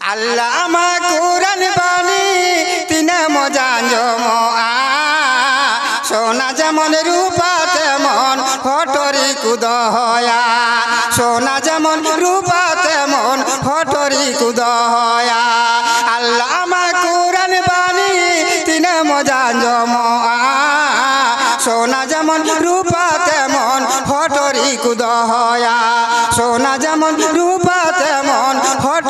আল্লাহ আমা কুরআন বাণী, তিনে মজা জমা সোনা যেমন রূপা, তেমন ফটরি কুদহয়া। সোনা যেমন রূপা, তেমন ফটরি কুদহয়া। আল্লাহ আমা কুরআন বাণী, তিনে মজা জমা সোনা যেমন রূপা, তেমন ফটরি কুদহয়া। সোনা যেমন রূপা, তেমন ফটরে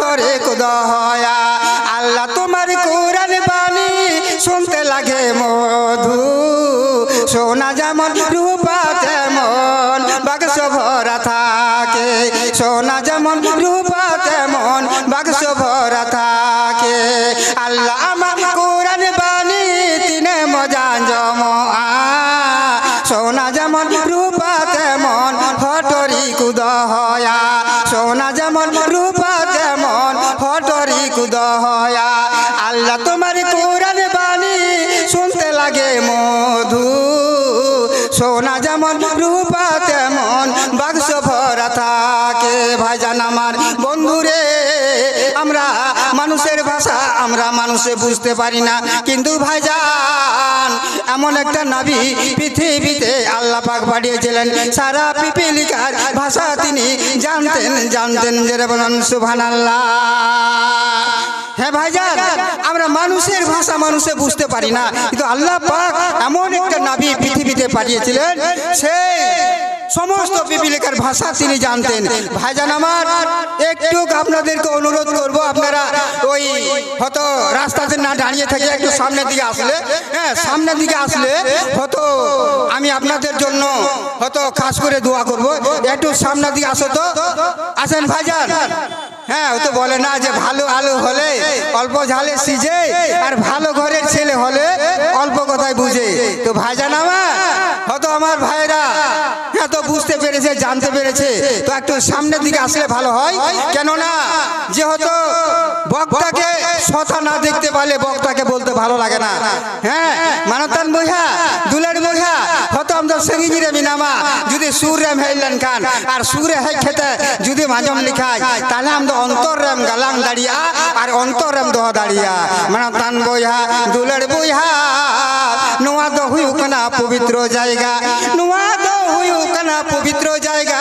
সোনা যেমন রূপা তেমন ফটরি কুদহয়া। সোনা যেমন রূপা মানুষে বুঝতে পারি না। কিন্তু ভাইজান, এমন একটা নাবি পৃথিবীতে আল্লাহ পাক পাঠিয়েছিলেন। সারা পিপিলিকার ভাষা তিনি জানতেন জানতেন যেরকম সুভান আল্লাহ হ্যাঁ ভাইজান, আমরা মানুষের ভাষা মানুষে বুঝতে পারি না। কিন্তু আল্লাহ পাক এমন একটা নাবি পৃথিবীতে পাঠিয়েছিলেন, সেই সমস্ত পিপিলিকার ভাষা তিনি জানতেন। ভাইজান আমার, একটু আপনাদেরকে অনুরোধ করব আপনারা ওই হয়তো রাস্তাতে না দাঁড়িয়ে থেকে একটু সামনের দিকে আসলে হ্যাঁ সামনের দিকে আসলে হয়তো আমি আপনাদের জন্য হয়তো খাস করে দোয়া করব। একটু সামনের দিকে আসো তো। আসেন ভাইজান। হ্যাঁ ও তো বলে না যে ভালো আলু হলে অল্প ঝালে সিজে আর ভালো ঘরের ছেলে হলে অল্প কথায় বুঝে। তো ভাইজান আমার, হয়তো আমার ভাইরা হ্যাঁ তো বুঝতে পেরেছে, জানতে পেরেছে। তো একটু সামনের দিকে আসলে ভালো হয়। কেননা, যেহেতু বক্তাকে সথা না দেখতে পারলে বক্তাকে বলতে ভালো লাগে না। হ্যাঁ মানতান বইহা দুলার বইহা হয়তো আমরা সঙ্গী রে মিনামা, যদি সুর রেম হেলেন খান আর সুরে হে খেতে যদি মাজম লিখায়, তাহলে আমরা অন্তর রেম গালাং দাঁড়িয়া, আর অন্তর রেম দহ দাঁড়িয়া। মানতান বইহা দুলার বইহা নোয়া তো হুইউক না পবিত্র জায়গা, নোয়া পবিত্র জায়গা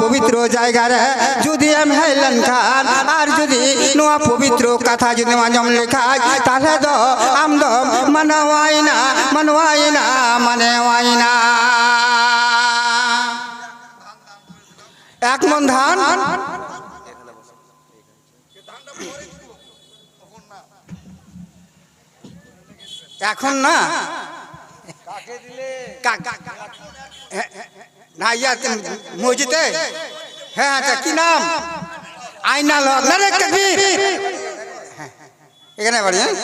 পবিত্র জায়গা রে যদি আমি হেলেন খান আর যদি পবিত্র কথা যদি মাজম লেখায় তাহলে তো আমদম মানওয়াই না মানওয়াই না মানে না এক মন ধান এখন না না ইয়া মসজিদে? হ্যাঁ আচ্ছা কি নাম? আইনা লগ না রে কবির হ্যাঁ, এখানে বাড়ি হ্যাঁ?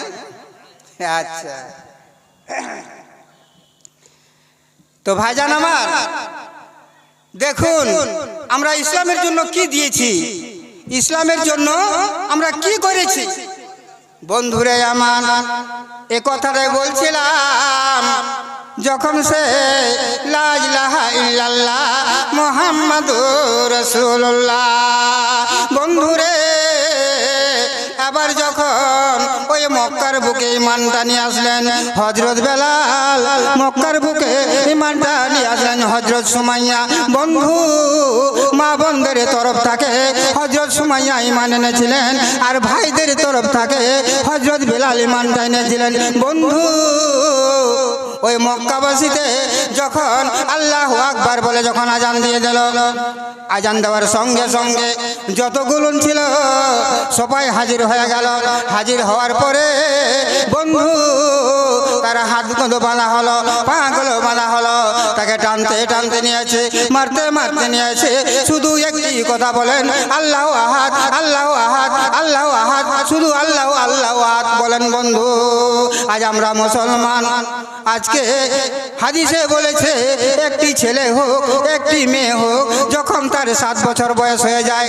আচ্ছা। তো ভাইজান আমার দেখুন আমরা ইসলামের জন্য কি দিয়েছি? ইসলামের জন্য আমরা কি করেছি? বন্ধুরে আমার এ কথাটাই বলছিলাম। যখন সে মোহাম্মদুর রসুল্লাহ বন্ধুরে, আবার যখন ওই মক্কার বুকে ইমানটা নিয়ে আসলেন হজরত বেলাল মক্কার বুকে ইমানটা নিয়ে আসলেন হজরত সুমাইয়া, বন্ধু, মা বন্ধের তরফ থাকে হজরত সুমাইয়া ইমান এনেছিলেন আর ভাইদের তরফ থাকে হজরত বেলাল ইমানটা এনেছিলেন। বন্ধু ওই মক্কাবাসীতে যখন আল্লাহ আকবার বলে যখন আজান দিয়ে দিল, আজান দেওয়ার সঙ্গে সঙ্গে যতগুলো ছিল সবাই হাজির হয়ে গেল। হাজির হওয়ার পরে বন্ধু হাতগুলো বাঁধা হলো পাগুলো বাঁধা হলো, তাকে টানতে টানতে নিয়েছে, মারতে মারতে নিয়েছে। শুধু একটি কথা বলেন, আল্লাহ আহাদ আল্লাহ আহাদ, আল্লাহ আহাত শুধু আল্লাহ আল্লাহ আহাত বলেন বন্ধু, আজ আমরা মুসলমান। আজকে হাদিসে বলেছে, একটি ছেলে হোক, একটি মেয়ে হোক, যখন তার সাত বছর বয়স হয়ে যায়,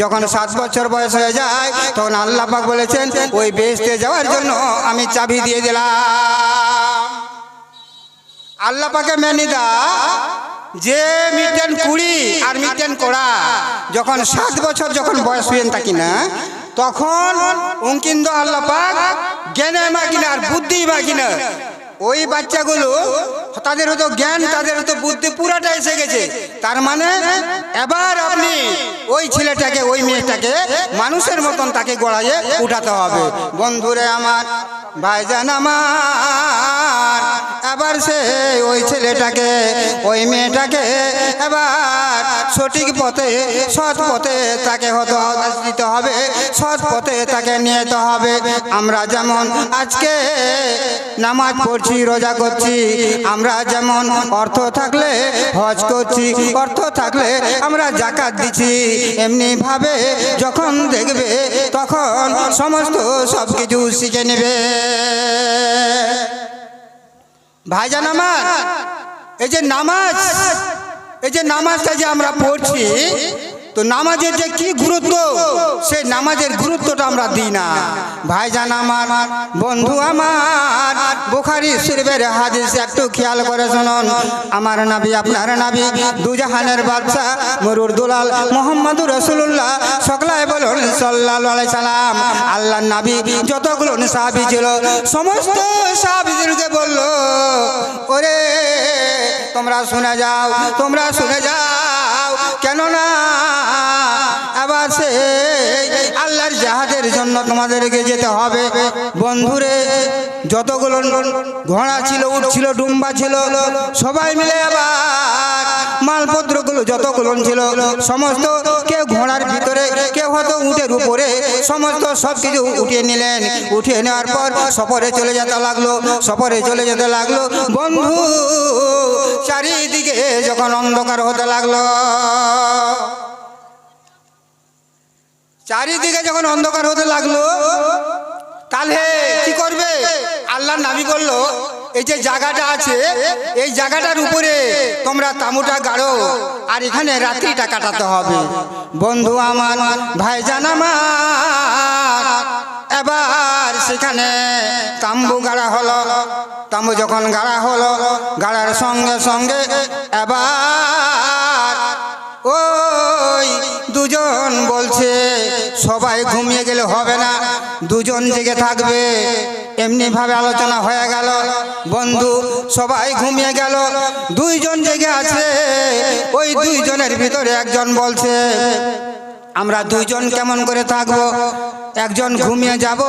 যখন সাত বছর বয়স হয়ে যায়, তখন আল্লাহ বলেছেন, ওই বেসতে যাওয়ার জন্য আমি চাবি দিয়ে দিলাম। আল্লাহ পাকে মেনে দা যে মিটেন কুড়ি আর মিটেন কোড়া, যখন সাত বছর যখন বয়স হইন থাকি না তখন উনকিন্দ আল্লাহ পাক জ্ঞানে মাগিনা আর বুদ্ধি মাগিনা ওই বাচ্চাগুলো তাদের হয়তো জ্ঞান, তাদের হয়তো বুদ্ধি পুরাটা এসে গেছে। তার মানে এবার আপনি ওই ছেলেটাকে, ওই মেয়েটাকে মানুষের মতন তাকে গড়াইয়ে উঠাতে হবে। বন্ধুরে আমার, ভাইজান আমার এবার সে ওই ছেলেটাকে, ওই মেয়েটাকে এবার সঠিক পথে, সৎ পথে তাকে আদেশ দিতে হবে, সৎ পথে তাকে নিয়ে যেতে হবে। আমরা যেমন আজকে নামাজ পড়ছি, রোজা করছি, আমরা যেমন অর্থ থাকলে হজ করছি, অর্থ থাকলে আমরা জাকাত দিচ্ছি এমনি ভাবে যখন দেখবে তখন সমস্ত সব কিছু শিখে নেবে। ভাইজান আমার। এই যে নামাজ এই যে নামাজটা যে আমরা পড়ছি তো নামাজের যে কি গুরুত্ব? সেই নামাজের গুরুত্বটা আমরা দিই না। ভাইজান আমার, বন্ধু আমার, বুখারি শরীফের হাদিস একটু খেয়াল করে শুনুন। আমার নাবি, আপনার নাবি, দুজাহানের বাদশা মরুর দুলাল মোহাম্মদুর রসুল্লাহ সকলাই বলুন সাল্লাহ সালাম। আল্লাহ নাবি যতগুলো সাহাবি ছিল, সমস্ত সাহাবিদেরকে বলল, ওরে, তোমরা শুনে যাও, তোমরা শুনে যাও। কেননা আবার সে আল্লাহর জাহাজের জন্য তোমাদেরকে যেতে হবে। বন্ধুরে, যতগুলো ঘোড়া ছিল উঠ ছিল, ডুম্বা ছিল, সবাই মিলে আবার মালপত্রগুলো যতগুলো ছিল, সমস্ত কেউ ঘোড়ার ভিতরে, কেউ হয়তো উটের উপরে, সমস্ত সব কিছু উঠিয়ে নিলেন। উঠিয়ে নেওয়ার পর সফরে চলে যেতে লাগল, সফরে চলে যেতে লাগল। বন্ধু, চারিদিকে যখন অন্ধকার হতে লাগল চারিদিকে যখন অন্ধকার হতে লাগল, তাহলে কি করবে? আল্লাহ নাবি বলল, এই যে জায়গাটা আছে, এই জায়গাটার উপরে তোমরা তামুটা গাড়ো, আর এখানে রাত্রিটা কাটাতে হবে। বন্ধু আমার, ভাইজান আমার, এবার সেখানে তাম্বু গাড়া হলো। তাম্বু যখন গাড়া হলো, গাড়ার সঙ্গে সঙ্গে এবার সবাই ঘুমিয়ে গেলে হবে না। দুজন জেগে থাকবে। এমনি ভাবে আলোচনা হয়ে গেল। বন্ধু, সবাই ঘুমিয়ে গেল। দুইজন জেগে আছে। ওই দুইজনের ভিতরে একজন বলছে, আমরা দুইজন কেমন করে থাকব? একজন ঘুমিয়ে যাব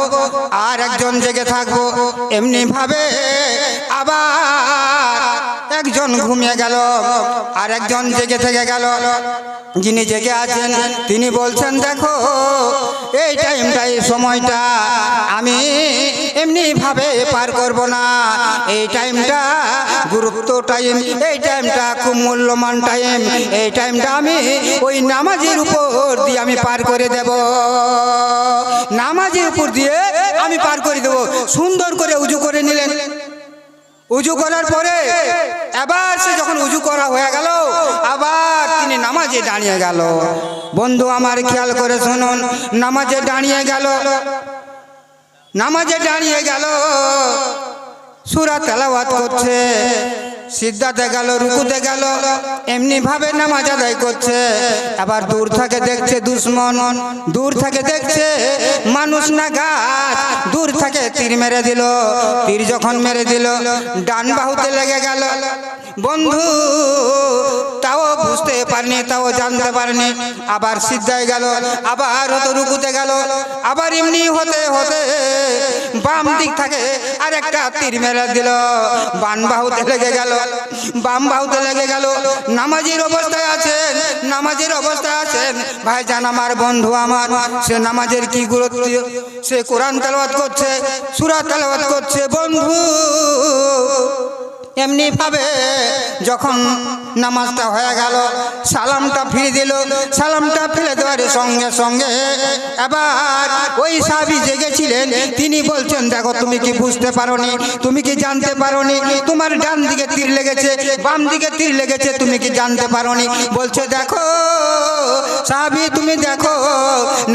আর একজন জেগে থাকব। এমনি ভাবে আবার একজন ঘুমিয়ে গেল আর একজন জেগে থেকে গেল। যিনি জেগে আছেন, তিনি বলছেন, দেখো, এই টাইমটা এই সময়টা, আমি এমনি ভাবে পার করব না। এই টাইমটা গুরুত্ব টাইম, এই টাইমটা খুব মূল্যবান টাইম, এই টাইমটা আমি ওই নামাজের উপর দিয়ে আমি পার করে দেব। নামাজের উপর দিয়ে আমি পার করে দেব। সুন্দর করে উজু করে নিলেন। উজু করার পরে আবার সে যখন উজু করা হয়ে গেল, আবার তিনি নামাজে দাঁড়িয়ে গেল। বন্ধু আমার খেয়াল করে শুনুন, নামাজে দাঁড়িয়ে গেল। নামাজে দাঁড়িয়ে গেল। সুরা তেলাওয়াত করছে। সিদ্ধাতে গেল, রুকুতে গেল এমনি ভাবে নামাজ আদায় করছে। আবার দূর থেকে দেখছে দুশ্মন, দূর থেকে দেখছে মানুষ না গাছ দূর থেকে তীর মেরে দিল। তীর যখন মেরে দিল, ডান বাহুতে লেগে গেল। বন্ধু, তাও বুঝতে পারেনি, তাও জানতে পারেনি। আবার সিদ্ধায় গেল, আবার হতো রুকুতে গেল, আবার এমনি হতে হতে বাম দিক থাকে আর একটা তীর মেরে দিল। বান বাহুতে লেগে গেল বাম বাহুতে লেগে গেল। নামাজের অবস্থায় আছেন, নামাজের অবস্থায় আছেন। ভাইজান আমার বন্ধু আমার, সে নামাজের কি গুরুত্ব? সে কোরআন তেলাওয়াত করছে, সুরা তেলাওয়াত করছে, বন্ধু। এমনি ভাবে যখন নামাজটা হয়ে গেল, সালামটা ফিরে দিল, সালামটা ফেলে দেওয়ার সঙ্গে সঙ্গে এবার ওই সাবি জেগেছিলেন। তিনি বলছেন, দেখো, তুমি কি বুঝতে পারোনি? তুমি কি জানতে পারোনি? তোমার ডান দিকে তীর লেগেছে, বাম দিকে তীর লেগেছে, তুমি কি জানতে পারোনি? বলছে, দেখো, সাহাবি, তুমি দেখো,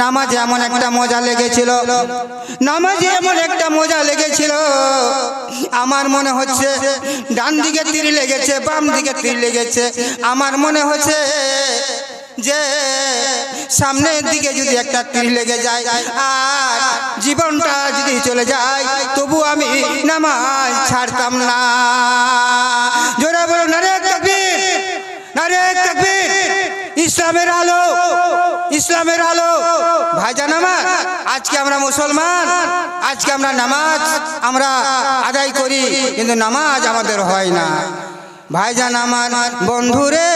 নামাজে এমন একটা মজা লেগেছিল। নামাজে এমন একটা মজা লেগেছিল। আমার মনে হচ্ছে ডান দিকে তীর লেগেছে, বাম দিকে তীর লেগেছে। আমার মনে হচ্ছে যে সামনের দিকে যদি একটা তীর লেগে যায় আর জীবনটা যদি চলে যায়, তবু আমি নামাজ ছাড়তাম না। জোরে বলো, নারে তকবীর নারে তকবীর। ইসলামের আলো ইসলামের আলো, ভাইজান আমার। আজকে আমরা মুসলমান, আজকে আমরা নামাজ আমরা আদায় করি, কিন্তু নামাজ আমাদের হয় না। ভাইজান আমার বন্ধুরে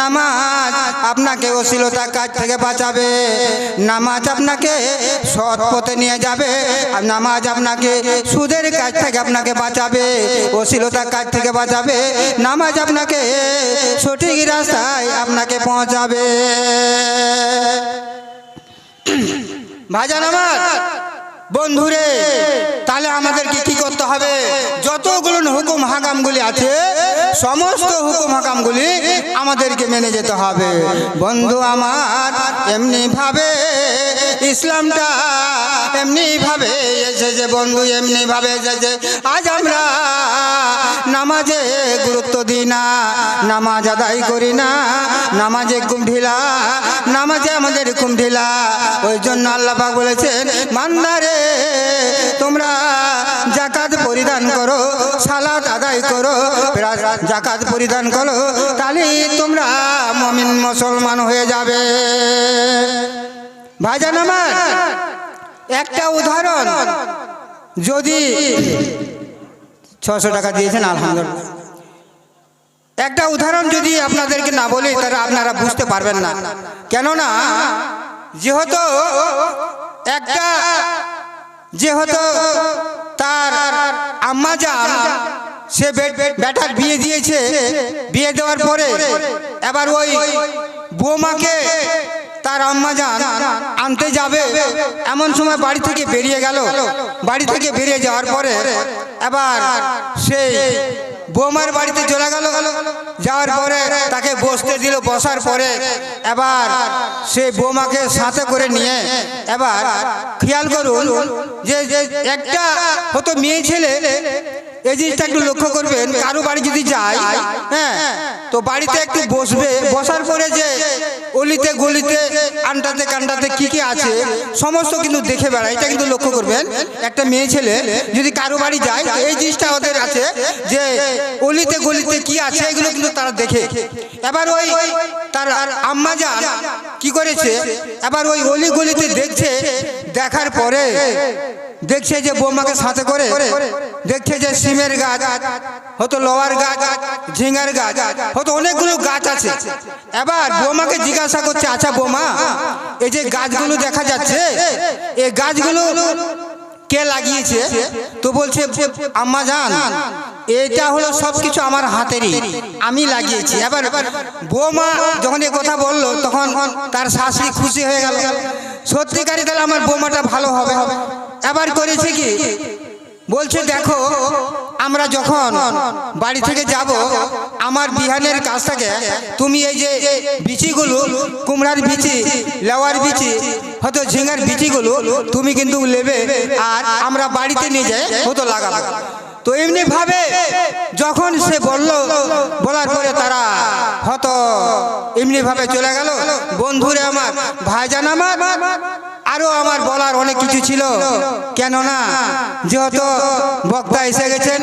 নামাজ আপনাকে অশ্লীলতা কাজ থেকে বাঁচাবে, নামাজ আপনাকে সৎ পথে নিয়ে যাবে, আর নামাজ আপনাকে সুদের কাজ থেকে আপনাকে বাঁচাবে, অশ্লীলতা কাজ থেকে বাঁচাবে, নামাজ আপনাকে সঠিক রাস্তায় আপনাকে পৌঁছাবে। ভাইজান আমার বন্ধুরে তাহলে আমাদেরকে কি করতে হবে? যতগুলো হুকুম হাগামগুলি আছে সমস্ত হুকুম হাকামগুলি আমাদেরকে মেনে যেতে হবে। বন্ধু আমার, এমনি ভাবে ইসলামটা এমনি ভাবে এসেছে বন্ধু, এমনি ভাবে এসেছে। আজ আমরা নামাজে গুরুত্ব দিই না, নামাজ আদায় করি না, নামাজে খুব ঢিলা নামাজে আমাদের খুব ঢিলা ওই জন্য আল্লাহ বলেছেন মান্দারে তোমরা জাকাত পরিধান করো, সালাত আদায় করো জাকাত পরিধান করো, তাহলে তোমরা মমিন মুসলমান হয়ে যাবে। ভাইজান আমার, একটা উদাহরণ, যদি ছশো টাকা দিয়েছেন, আলহামদুলিল্লাহ। একটা উদাহরণ যদি আপনাদেরকে না বলি, তাহলে আপনারা বুঝতে পারবেন না। কেননা, যেহেতু একটা যেহেতু তার আম্মা যা সে বেটার বিয়ে দিয়েছে। বিয়ে দেওয়ার পরে এবার ওই বৌমাকে তার আম্মা যান আনতে যাবে। এমন সময় বাড়ি থেকে বেরিয়ে গেল। বাড়ি থেকে বেরিয়ে যাওয়ার পরে এবার সেই বৌমার বাড়িতে চলে গেল। যাওয়ার পরে তাকে বসতে দিল, বসার পরে এবার সে বৌমাকে সাথে করে নিয়ে এবার খেয়াল করুন যে একটা হতো মেয়ে ছেলে এই জিনিসটা একটু লক্ষ্য করবেন, কারও বাড়ি যদি যায় হ্যাঁ তো বাড়িতে একটু বসবে, বসার পরে যে অলিতে গলিতে, আন্টাতে কান্টাতে কি কি আছে, সমস্ত কিন্তু দেখে বেড়ায়, এটা কিন্তু লক্ষ্য করবেন। একটা মেয়ে ছেলে যদি কারও বাড়ি যায় এই জিনিসটা ওদের আছে যে অলিতে গলিতে কি আছে, এগুলো কিন্তু তারা দেখে। এবার ওই তার আম্মা যান, কি করেছে? এবার ওই অলি গলিতে দেখছে, দেখার পরে দেখছে যে বৌমাকে সাথে করে, দেখছে যে সিমের গাছ হতো লোয়ার গাছ ঝিঙ্গার গাছ হতো অনেকগুলো গাছ আছে। এবার বৌমাকে জিজ্ঞাসা করছে আচ্ছা বৌমা, এই যে গাছগুলো দেখা যাচ্ছে, এই গাছগুলো কে লাগিয়েছে? তো বলছে, আম্মা জান, এটা হলো সব কিছু আমার হাতেরই, আমি লাগিয়েছি। এবার বৌমা যখন এ কথা বলল, তখন তার শাশুড়ি খুশি হয়ে গেল। সত্যিকারই তাহলে আমার বৌমাটা ভালো হবে হবে। এবার করেছে কি? বলছে, দেখো, আমরা যখন বাড়ি থেকে যাব, আমার বিহানের কাছ থেকে তুমি এই যে বিচিগুলো, কুমড়ার বিচি, লেওয়ার বিচি, হয়তো ঝিঙার বিচিগুলো, তুমি কিন্তু নেবে আর আমরা বাড়িতে নিয়ে যাই হতো লাগাবো। তো এমনি ভাবে যখন সে বলল, বলার পরে তারা হত। এমনি ভাবে চলে গেল। বন্ধুরে আমার, ভাইজান আমার, আরও আমার বলার অনেক কিছু ছিল। কেননা, যেহেতু বক্তা এসে গেছেন